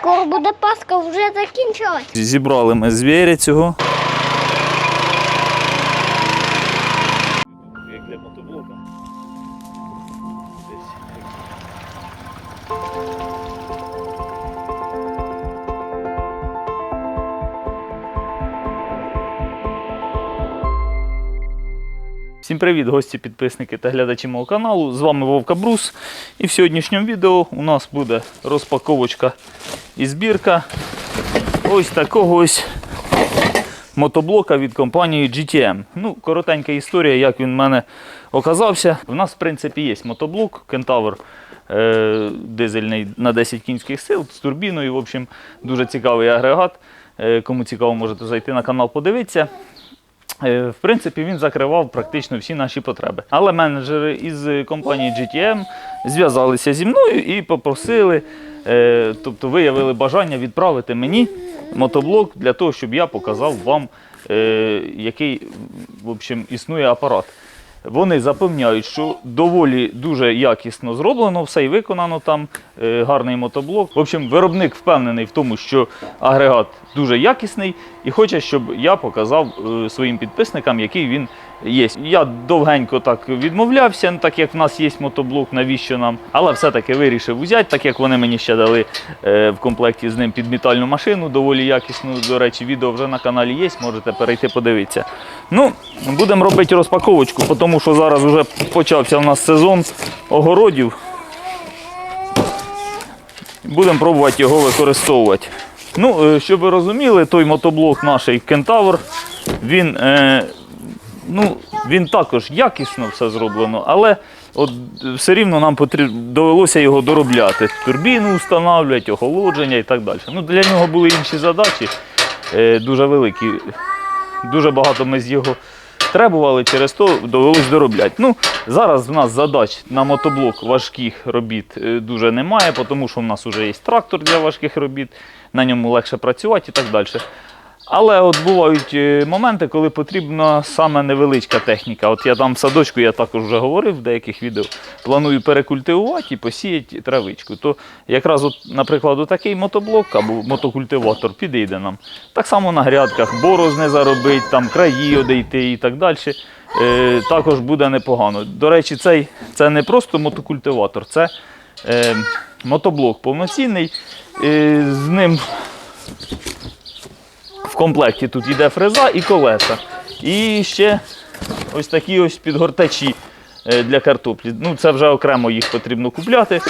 Скоро буде Пасха, вже закінчилась. Зібрали ми звіря цього. Як для мотоблока. Всім привіт, гості, підписники та глядачі мого каналу. З вами Вовка Брус. І в сьогоднішньому відео у нас буде розпаковочка і збірка ось такого ось мотоблока від компанії GTM. Ну, коротенька історія, як він в мене оказався. У нас, в принципі, є мотоблок Кентавр е, дизельний на 10 кінських сил з турбіною. В общем, дуже цікавий агрегат. Е, кому цікаво, можете зайти на канал, подивитися. Е, В принципі, він закривав практично всі наші потреби. Але менеджери із компанії GTM зв'язалися зі мною і попросили, тобто виявили бажання відправити мені мотоблок для того, щоб я показав вам, е, який в общем, існує апарат. Вони запевняють, що доволі дуже якісно зроблено, все і виконано там, е, гарний мотоблок. В общем, виробник впевнений в тому, що агрегат дуже якісний і хоче, щоб я показав е, своїм підписникам, який він є. Я довгенько так відмовлявся, ну, так як в нас є мотоблок, навіщо нам, але все-таки вирішив взяти, так як вони мені ще дали е, в комплекті з ним підмітальну машину, доволі якісну. До речі, відео вже на каналі є, можете перейти подивитися. Ну, будемо робити розпаковочку, тому що зараз вже почався у нас сезон огородів. Будемо пробувати його використовувати. Ну, е, щоб ви розуміли, той мотоблок наш Кентавр, він, е, ну, він також якісно все зроблено, але от все рівно нам потрібно, довелося його доробляти. Турбіну встановлювати, охолодження і так далі. Ну, для нього були інші задачі, е, дуже великі. Дуже багато ми з його требували, через то довелось доробляти. Ну, зараз в нас задач на мотоблок важких робіт е, дуже немає, тому що в нас вже є трактор для важких робіт, на ньому легше працювати і так далі. Але от бувають е, моменти, коли потрібна саме невеличка техніка. От я там в садочку, я також вже говорив в деяких відео, планую перекультивувати і посіяти травичку. То якраз, от, наприклад, такий мотоблок або мотокультиватор підійде нам. Так само на грядках борозни заробити, там краї одійти і так далі. Е, також буде непогано. До речі, цей, це не просто мотокультиватор, це е, мотоблок повноцінний. Е, з ним комплекті тут йде фреза і колеса. І ще ось такі ось підгортачі е, для картоплі. Ну, це вже окремо їх потрібно купляти.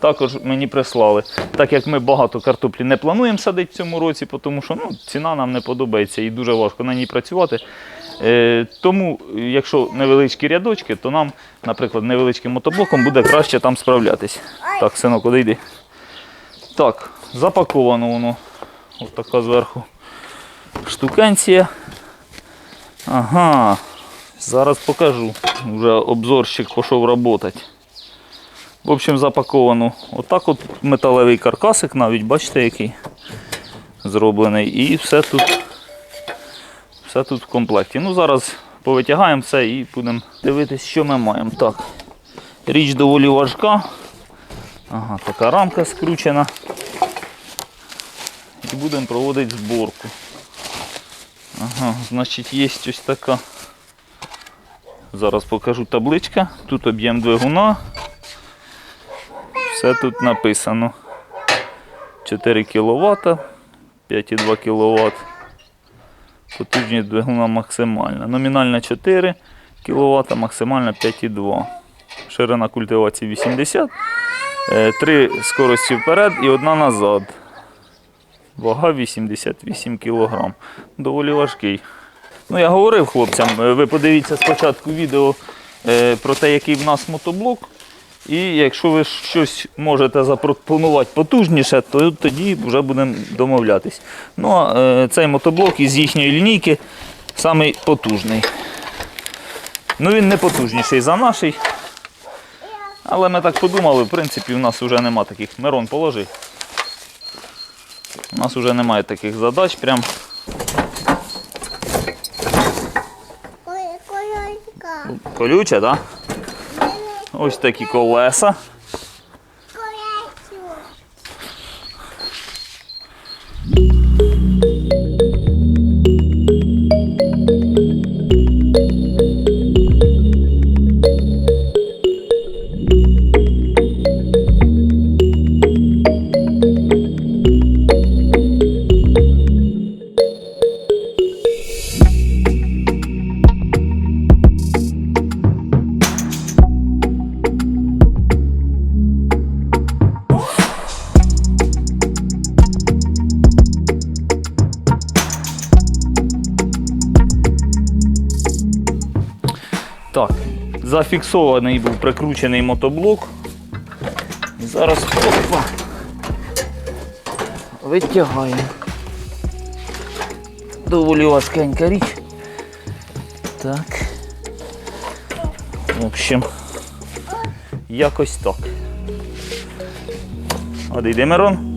Також мені прислали. Так як ми багато картоплі не плануємо садити в цьому році, тому що ну, ціна нам не подобається і дуже важко на ній працювати. Е, тому, якщо невеличкі рядочки, то нам, наприклад, невеличким мотоблоком буде краще там справлятись. Так, синок, одійди. Так, запаковано воно. Ось така зверху штукенція. Ага, зараз покажу. Вже обзорщик пішов працювати. В общем, запаковано отак от металевий каркасик, навіть бачите, який зроблений. І все тут, все тут в комплекті. Ну, зараз повитягаємо все і будемо дивитися, що ми маємо. Так, річ доволі важка. Ага, така рамка скручена. І будемо проводити зборку. Ага, значить є ось така. Зараз покажу табличка. Тут об'єм двигуна. Все тут написано. 4 кВт, 5,2 кВт. Потужність двигуна максимальна. Номінальна 4 кВт, максимальна 5,2. Ширина культивації 80. Е, Три скорості вперед і одна назад. Вага 88 кг. Доволі важкий. Ну, я говорив хлопцям, е, ви подивіться спочатку відео е, про те, який в нас мотоблок. І якщо ви щось можете запропонувати потужніше, то тоді вже будемо домовлятись. Ну, а е, цей мотоблок із їхньої лінійки самий потужний. Ну, він не потужніший за наший. Але ми так подумали, в принципі, в нас вже нема таких. Мирон, положи. У нас вже немає таких задач. Прям колюче, так? Да? Ось такі колеса. Зафіксований був прикручений мотоблок. Зараз опа, витягаємо. Доволі важкенька річ. Так. В общем, якось так. Одійди, Мирон.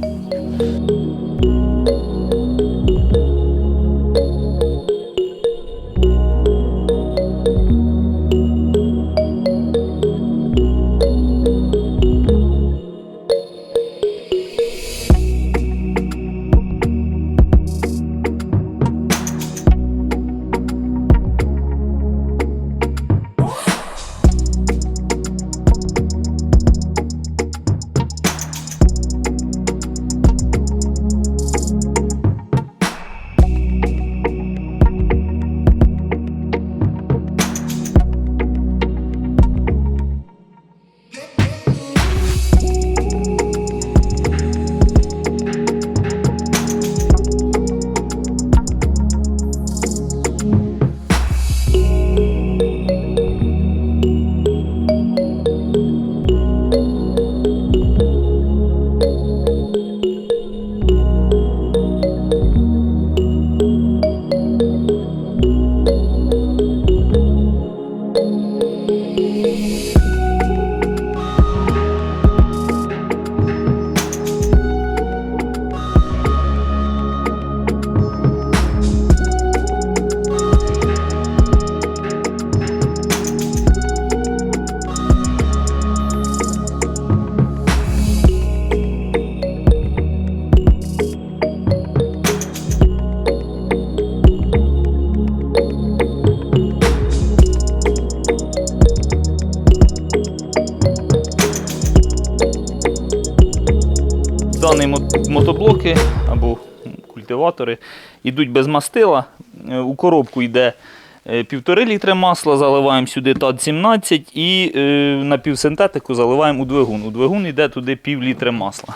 Йдуть без мастила. Е, У коробку йде е, півтори літри масла, заливаємо сюди ТАД-17 і е, на півсинтетику заливаємо у двигун. У двигун йде туди пів літри масла.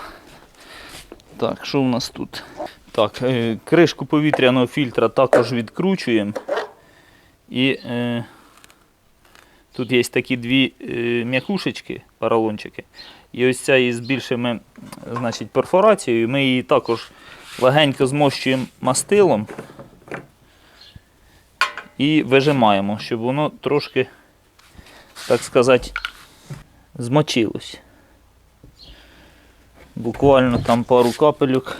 Так, що у нас тут? Так, е, кришку повітряного фільтра також відкручуємо. І е, тут є такі дві е, м'якушечки, поролончики. І ось ця із більшими значить, перфорацією. Ми її також легенько змощуємо мастилом і вижимаємо, щоб воно трошки, так сказати, змочилось. Буквально там пару капелюк.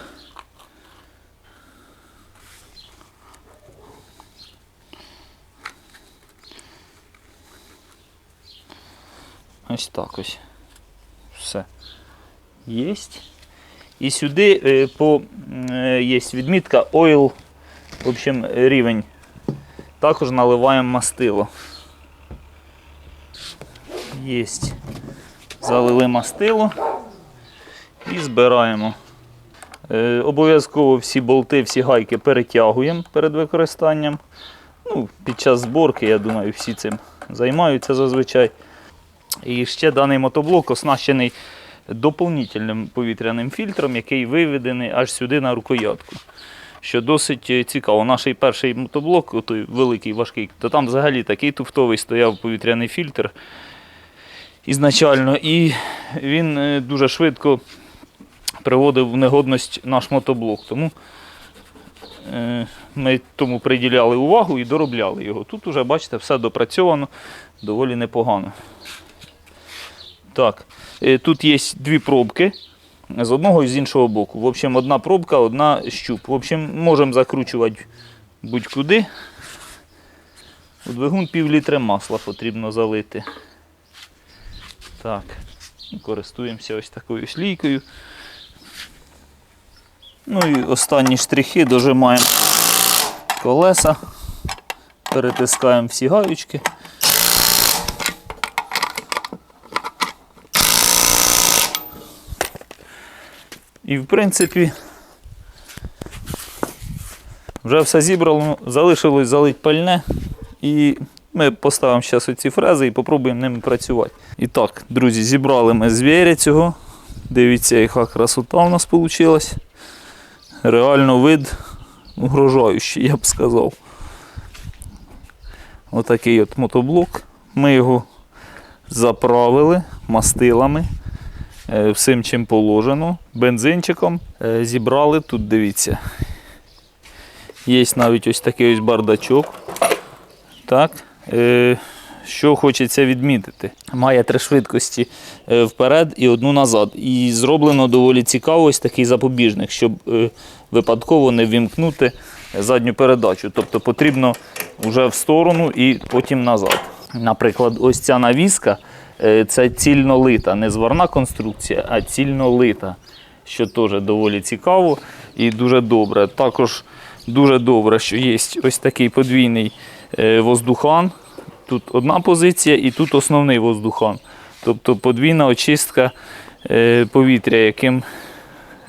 Ось так ось. Все. Єсть. І сюди е, по, е, є відмітка oil, в общем, рівень. Також наливаємо мастило. Єсть. Залили мастило і збираємо. Е, обов'язково всі болти, всі гайки перетягуємо перед використанням. Ну, під час зборки, я думаю, всі цим займаються зазвичай. І ще даний мотоблок оснащений доповнительним повітряним фільтром, який виведений аж сюди на рукоятку. Що досить е, цікаво. Наш перший мотоблок, той великий важкий, то там взагалі такий туфтовий стояв повітряний фільтр ізначально. І він е, дуже швидко приводив в негодність наш мотоблок. Тому е, ми тому приділяли увагу і доробляли його. Тут уже, бачите, все допрацьовано доволі непогано. Так, е, тут є дві пробки з одного і з іншого боку. В общем, одна пробка, одна щуп. В общем, можемо закручувати будь-куди. У двигун пів літри масла потрібно залити. Так, користуємося ось такою слійкою. Ну і останні штрихи дожимаємо колеса, перетискаємо всі гаючки. І в принципі вже все зібрано, залишилось залить пальне. І ми поставимо зараз оці фрези і спробуємо ними працювати. І так, друзі, зібрали ми звіря цього. Дивіться, яка красота у нас вийшла. Реально вид угрожаючий, я б сказав. Отакий от мотоблок. Ми його заправили мастилами, всім чим положено, бензинчиком. Е, Зібрали тут, дивіться. Є навіть ось такий ось бардачок. Так. Е, що хочеться відмітити? Має три швидкості е, вперед і одну назад. І зроблено доволі цікаво ось такий запобіжник, щоб е, випадково не вімкнути задню передачу. Тобто потрібно вже в сторону і потім назад. Наприклад, ось ця навіска е, це цільнолита, не зварна конструкція, а цільнолита, що теж доволі цікаво і дуже добре. Також дуже добре, що є ось такий подвійний е, воздухан. Тут одна позиція і тут основний воздухан. Тобто подвійна очистка е, повітря, яким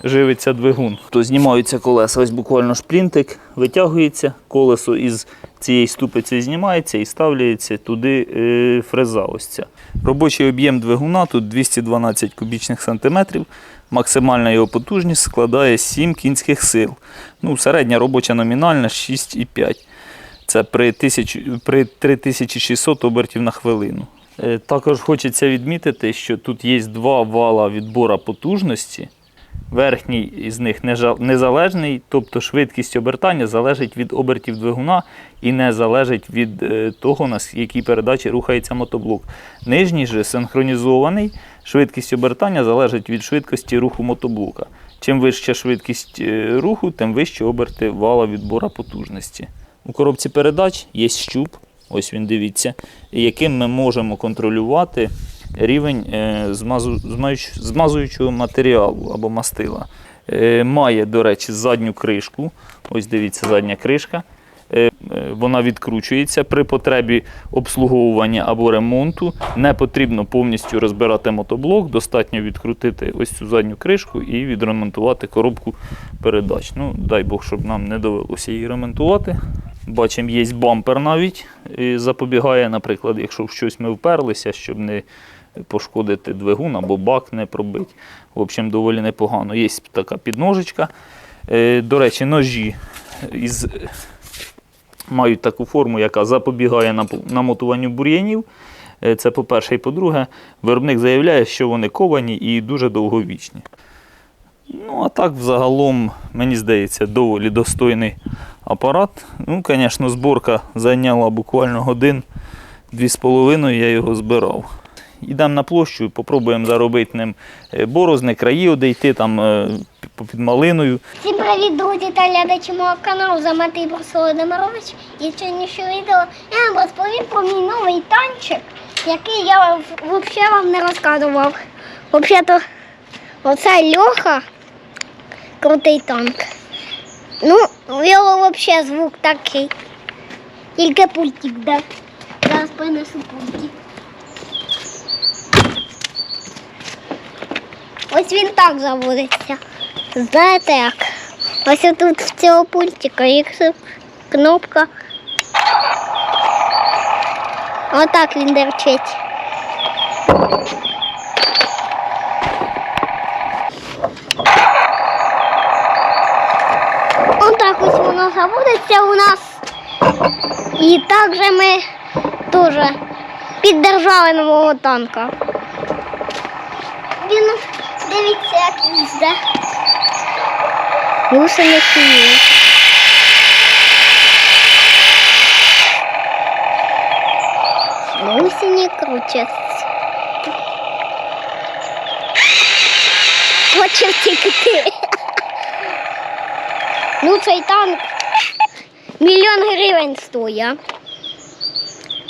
живиться двигун. То знімаються колеса. Ось буквально шплінтик витягується, колесо із цієї ступиці знімається і ставляється туди е, фреза. Ось ця. Робочий об'єм двигуна тут 212 кубічних сантиметрів. Максимальна його потужність складає 7 кінських сил. Ну, середня робоча номінальна 6,5. Це при, 1000, при 3600 обертів на хвилину. Е, Також хочеться відмітити, що тут є два вала відбора потужності. Верхній із них незалежний, тобто швидкість обертання залежить від обертів двигуна і не залежить від е, того, на якій передачі рухається мотоблок. Нижній же синхронізований, швидкість обертання залежить від швидкості руху мотоблока. Чим вища швидкість е, руху, тим вищі оберти вала відбора потужності. У коробці передач є щуп, ось він дивіться, яким ми можемо контролювати рівень е, змазу- змазуючого матеріалу або мастила. Е, Має, до речі, задню кришку. Ось дивіться, задня кришка. Е, Вона відкручується при потребі обслуговування або ремонту. Не потрібно повністю розбирати мотоблок, достатньо відкрутити ось цю задню кришку і відремонтувати коробку передач. Ну, дай Бог, щоб нам не довелося її ремонтувати. Бачимо, є бампер навіть. Запобігає, наприклад, якщо в щось ми вперлися, щоб не пошкодити двигун або бак не пробити. В общем, доволі непогано. Є така підножечка. Е, До речі, ножі із мають таку форму, яка запобігає намотуванню бур'янів. Е, Це по-перше, і по-друге, виробник заявляє, що вони ковані і дуже довговічні. Ну, а так, взагалом, мені здається, доволі достойний апарат. Ну, звісно, зборка зайняла буквально годин дві з половиною, я його збирав. Йдемо на площу, попробуємо заробити ним е, борозни, краї одійти там е, під малиною. Всім привіт, друзі та глядачі мого каналу Заметий Брус Володимирович. І в сьогоднішньому відео я вам розповім про мій новий танчик, який я взагалі вам не розказував. Взагалі-то оце Льоха, крутий танк. Ну, його взагалі звук такий. Тільки пультик, да. Зараз принесу пультик. Ось він так заводиться. Знаєте як? Ось тут в цього пультика є кнопка. Отак він дерчить. Отак ось воно заводиться у нас. І також ми теж піддержали нового танка. Він дивіться, як їзде. Гусениці є. Гусені крутяться. Хоче втікти. Ну, цей танк мільйон гривень стоїть.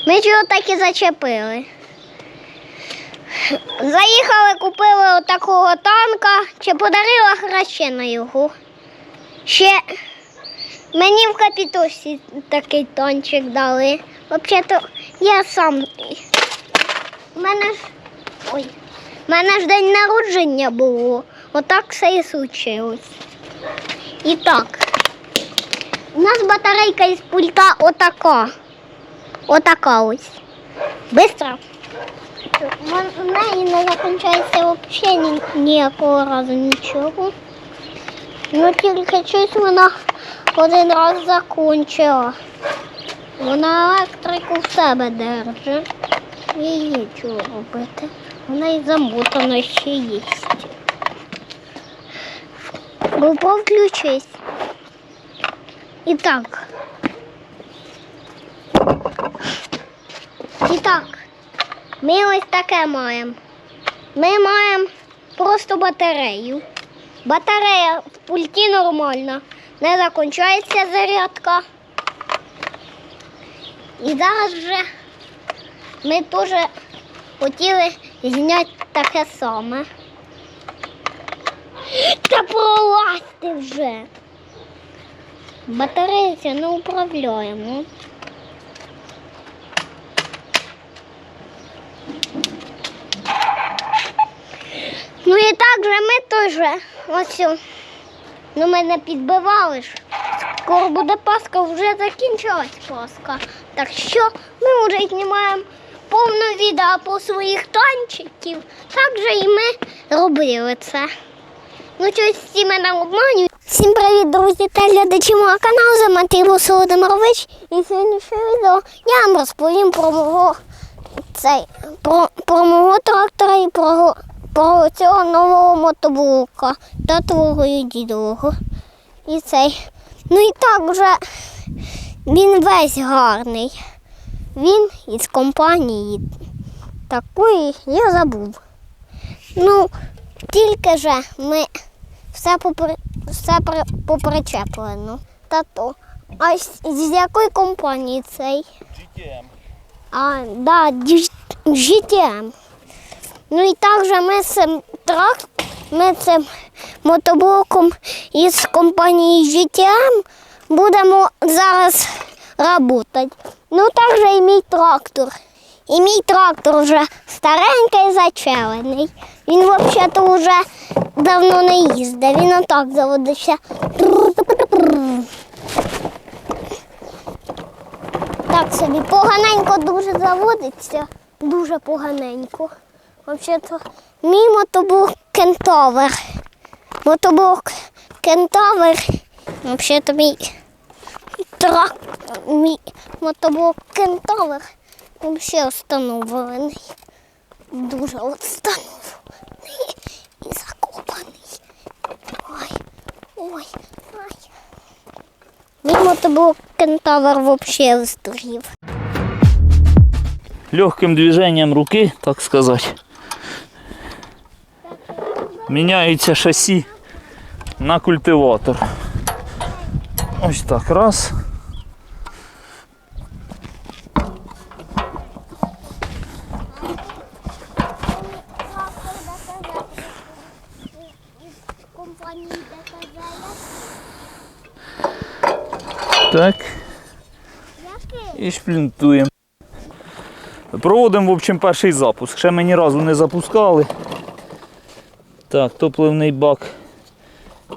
Ми ж його так і зачепили. Заїхали, купили отакого танка, чи подарила хрещена його. Ще мені в капітосі такий танчик дали. Взагалі-то я сам. У мене ж. Ой. У мене ж день народження було. Отак все і случилось. І так. У нас батарейка із пульта отака. Отака ось. Быстро. У неї не закінчається взагалі ні- ніякого разу нічого. Ну тільки щось вона один раз закінчила. Вона електрику в себе держить. Її чого робити? Вона і замотана ще є. GoPro включись. І так. І так. Ми ось таке маємо. Ми маємо просто батарею. Батарея в пульті нормальна. Не закінчується зарядка. І зараз вже ми теж хотіли зняти таке саме. Та пролазьте вже. Батарея ця не управляємо. Ну і так же ми теж ось. Ну ми не підбивали ж. Скоро буде Пасха, вже закінчилась Пасха. Так що ми вже знімаємо повне відео по своїх танчиків. Так же і ми робили це. Ну щось всі мене обманюють. Всім привіт, друзі та глядачі мого каналу за Мативус Володимирович. І сьогоднішнє відео я вам розповім про мого цей про, про мого трактора і про, про цього нового мотоблока та твого і дідового. І цей. Ну і так вже він весь гарний. Він із компанії такої я забув. Ну, тільки же ми все попри, все при, попричеплено. Та то. А з, з якої компанії цей? GTM. А, да, GTM. Ну і також ми цим трак, ми цим мотоблоком із компанії GTM будемо зараз працювати. Ну також і мій трактор. І мій трактор вже старенький зачелений. Він взагалі вже давно не їздив. Він отак заводився. Так собі поганенько дуже заводиться, дуже поганенько. Взагалі-то мій мотоблок кентавер. Мотоблок кентавер. Взагалі-то мій трак, мій мотоблок кентавер. Взагалі встановлений. Дуже встановлений і закопаний. Ой, ой, ой. Мій мотоблок кентавр взагалі здурів. Легким движением руки, так сказать, міняється шасі на культиватор. Ось так, раз. Так. І шплінтуємо. Проводимо, в общем, перший запуск. Ще ми ні разу не запускали. Так, топливний бак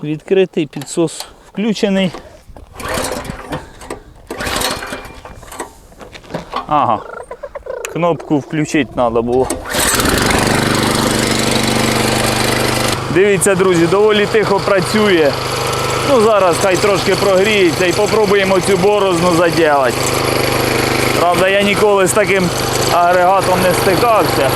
відкритий, підсос включений. Ага. Кнопку включити треба було. Дивіться, друзі, доволі тихо працює. Ну зараз хай трошки прогріється і попробуємо цю борозну заділати. Правда, я ніколи з таким агрегатом не стикався.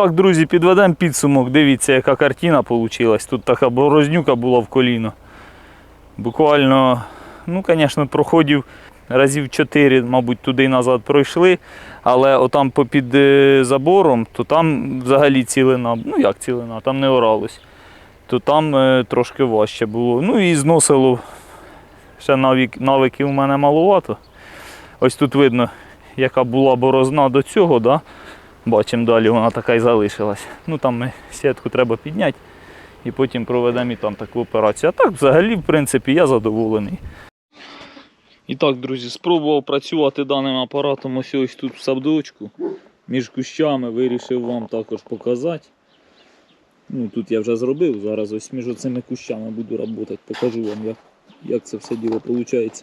Так, друзі, підведемо підсумок. Дивіться, яка картина вийшла. Тут така борознюка була в коліно. Буквально, ну, звісно, проходів разів 4, мабуть, туди і назад пройшли. Але отам попід е, забором, то там взагалі цілина, ну як цілина, там не оралось. То там е, трошки важче було. Ну і зносило. Ще навік, навиків у мене маловато. Ось тут видно, яка була борозна до цього, да? Бачимо далі, вона така і залишилась. Ну там ми сітку треба підняти і потім проведемо і там таку операцію. А так взагалі, в принципі, я задоволений. І так, друзі, спробував працювати даним апаратом ось ось тут в садочку. Між кущами вирішив вам також показати. Ну, тут я вже зробив, зараз ось між цими кущами буду працювати. Покажу вам, як, як це все діло виходить.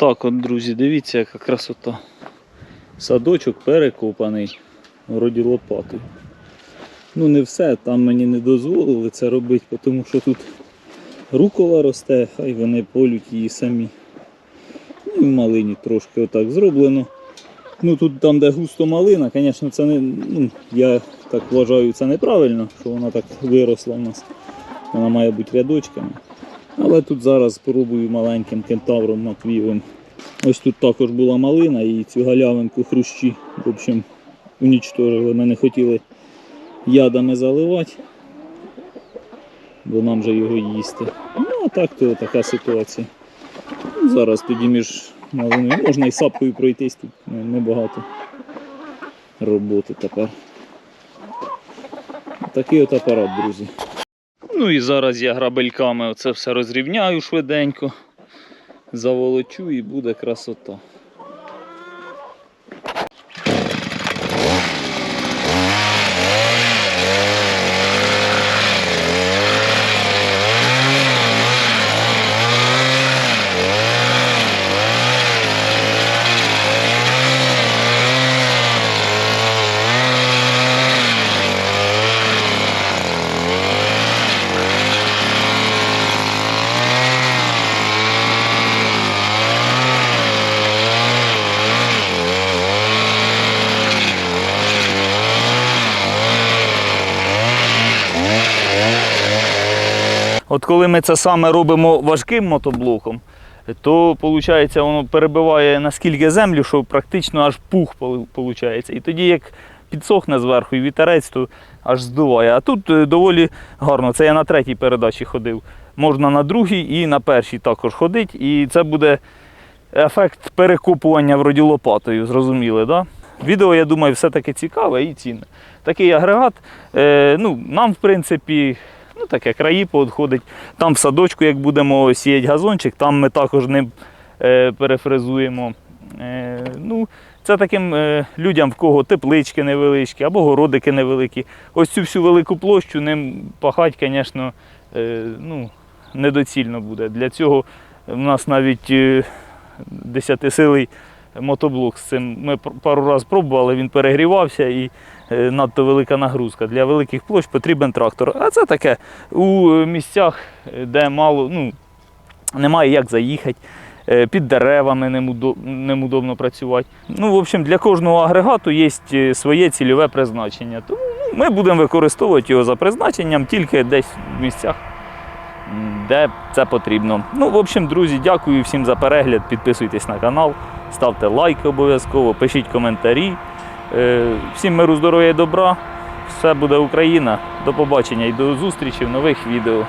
Отак от, друзі, дивіться, яка красота. Садочок перекопаний, вроді лопатою. Ну не все, там мені не дозволили це робити, тому що тут рукола росте, хай вони полють її самі. Ну в малині трошки отак зроблено. Ну тут там, де густо малина, звісно, це не. Ну, я так вважаю, це неправильно, що вона так виросла в нас. Вона має бути рядочками. Але тут зараз спробую маленьким кентавром маквієвим. Ось тут також була малина і цю галявинку хрущі, в общем, унічтожили. Ми не хотіли ядами заливати, бо нам же його їсти. Ну, а так то така ситуація. Ну, зараз тоді між малиною можна і сапкою пройтись, тут небагато роботи тепер. Такий от апарат, друзі. Ну і зараз я грабельками оце все розрівняю швиденько, заволочу і буде красота. От коли ми це саме робимо важким мотоблоком, то виходить, воно перебиває наскільки землю, що практично аж пух виходить. І тоді, як підсохне зверху і вітерець, то аж здуває. А тут е, доволі гарно. Це я на третій передачі ходив. Можна на другій і на першій також ходити. І це буде ефект перекопування вроді лопатою, зрозуміли, да? Відео, я думаю, все-таки цікаве і цінне. Такий агрегат, е, ну, нам, в принципі, ну, таке краї поодходить. Там в садочку, як будемо сіяти газончик, там ми також ним е, перефрезуємо. Е, ну, це таким е, людям, в кого теплички невеличкі або городики невеликі. Ось цю всю велику площу ним пахати, звісно, е, ну, недоцільно буде. Для цього в нас навіть е, десятисилий мотоблок з цим. Ми пару разів пробували, він перегрівався і е, надто велика нагрузка. Для великих площ потрібен трактор. А це таке у е, місцях, е, де мало, ну, немає як заїхати. Під деревами ним удобно працювати. Ну, в общем, для кожного агрегату є своє цільове призначення. Тому ну, ми будемо використовувати його за призначенням тільки десь в місцях, де це потрібно. Ну, в общем, друзі, дякую всім за перегляд. Підписуйтесь на канал, ставте лайки обов'язково, пишіть коментарі. Е, Всім миру, здоров'я і добра. Все буде Україна. До побачення і до зустрічі в нових відео.